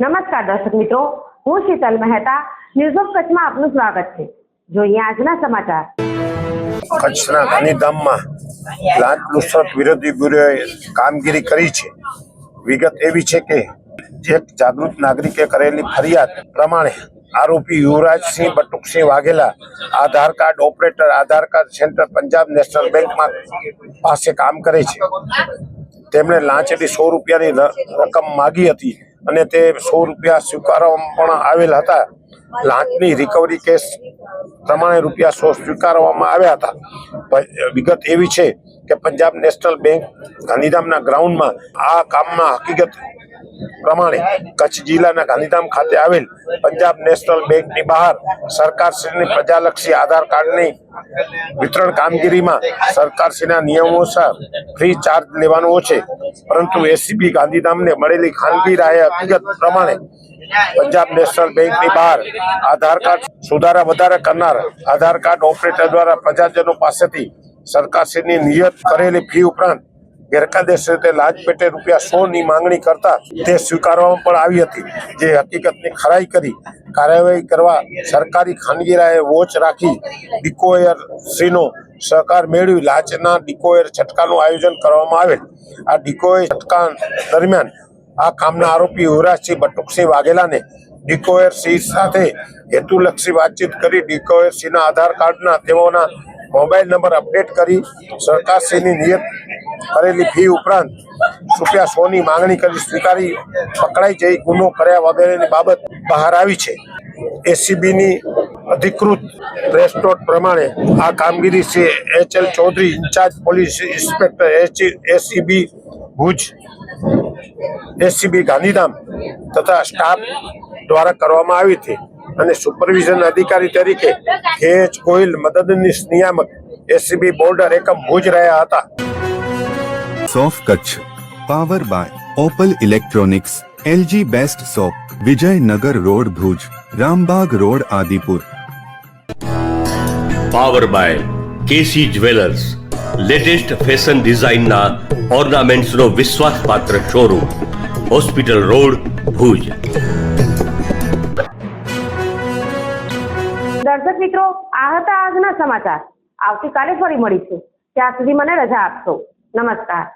નમસ્કાર દર્શક મિત્રો, હું શીતલ મહેતા ન્યૂઝ ઓફ કચ્છમાં આપનું સ્વાગત છે. જોઈએ આજના સમાચાર. કચ્છના ગાંધીધામમાં લાંચ લુસરત વિરોધી બ્યુરોએ કામગીરી કરી છે. વિગત એવી છે કે એક જાગૃત નાગરિકે કરેલી ફરિયાદ પ્રમાણે આરોપી Yuvrajsinh Batuksinh Vaghela Aadhaar card operator, Aadhaar card centre Punjab national બેંકમાં પાસે કામ કરે છે. તેમણે લાંચેલી સો રૂપિયાની રકમ માગી હતી. અને તે સો રૂપિયા સ્વીકારવામાં પણ આવેલ હતા. લાંચની રિકવરી કેસ પ્રમાણે રૂપિયા સો સ્વીકારવામાં આવ્યા હતા. વિગત એવી છે કે પંજાબ નેશનલ બેંક ગાંધીધામના ગ્રાઉન્ડમાં આ કામમાં હકીકત પ્રમાણે કચ્છ જિલ્લાના ગાંધીધામ ખાતે આવેલ પંજાબ નેશનલ બેંકની બહાર સરકારશ્રીની પ્રજાલક્ષી આધાર કાર્ડની વિતરણ કામગીરીમાં સરકારશ્રીના નિયમો અનુસાર ફ્રી ચાર્જ લેવાનો છે. પરંતુ એસીબી ગાંધીધામને મળેલી ખાનગી રાહે હકીકત પ્રમાણે પંજાબ નેશનલ બેંકની બહાર આધાર કાર્ડ સુધારા વધારા કરનાર આધાર કાર્ડ ઓપરેટર દ્વારા પ્રજાજનો પાસેથી સરકારશ્રીની નિયત કરેલી ફી ઉપરાંત ગેરકાયદેસર રીતે લાજ પેટે રૂપિયા સો ની માંગણી કરતા તે સ્વીકારવામાં પણ આવી હતી. જે હકીકતની ખરાઈ કરી કાર્યવાહી કરવા સરકારી ખાનગીરાએ વોચ રાખી ડિકોયર શ્રીનો સહકાર મેળવી લાચના ડિકોયર છટકાનું આયોજન કરવામાં આવેલ. આ ડિકોયર છટકા દરમિયાન આ કામના આરોપી યુવરાજસિંહ બટુકસિંહ વાઘેલાને ડિકોયર સિંહ સાથે હેતુલક્ષી વાતચીત કરી ડિકોયર સિંહના આધાર કાર્ડના તેઓના મોબાઈલ નંબર અપડેટ કરી સરકારશ્રીની નિયત કરેલી ફી ઉપરાંત રૂપિયા સોની માંગણી કરી સ્વીકારી પકડાઈ જઈ ગુનો કર્યા વગેરેની બાબત બહાર આવી છે. એસીબીની અધિકૃત પ્રેસ નોટ પ્રમાણે આ કામગીરી છે. H L Chaudhary incharge police inspector ACB Bhuj ACB Gandhidham તથા સ્ટાફ દ્વારા કરવામાં આવી હતી અને સુપરવિઝન અધિકારી તરીકે કે એચ ગોહિલ મદદનીશ નિયામક એસીબી બોર્ડર એકમ ભુજ રહ્યા હતા. સોફ Kutch. Power by Opal electronics LG best shop Vijaynagar road Bhuj Rambag road Adipur power by KC jewellers latest fashion ડિઝાઇનના ઓર્નામેન્ટ્સનો વિશ્વાસપાત્ર શોરૂમ હોસ્પિટલ રોડ ભુજ દર્શક મિત્રો આ હતા આજના સમાચાર. આવતીકાલે ફરી મળીશું. ત્યાં સુધી મને રજા આપશો. નમસ્કાર.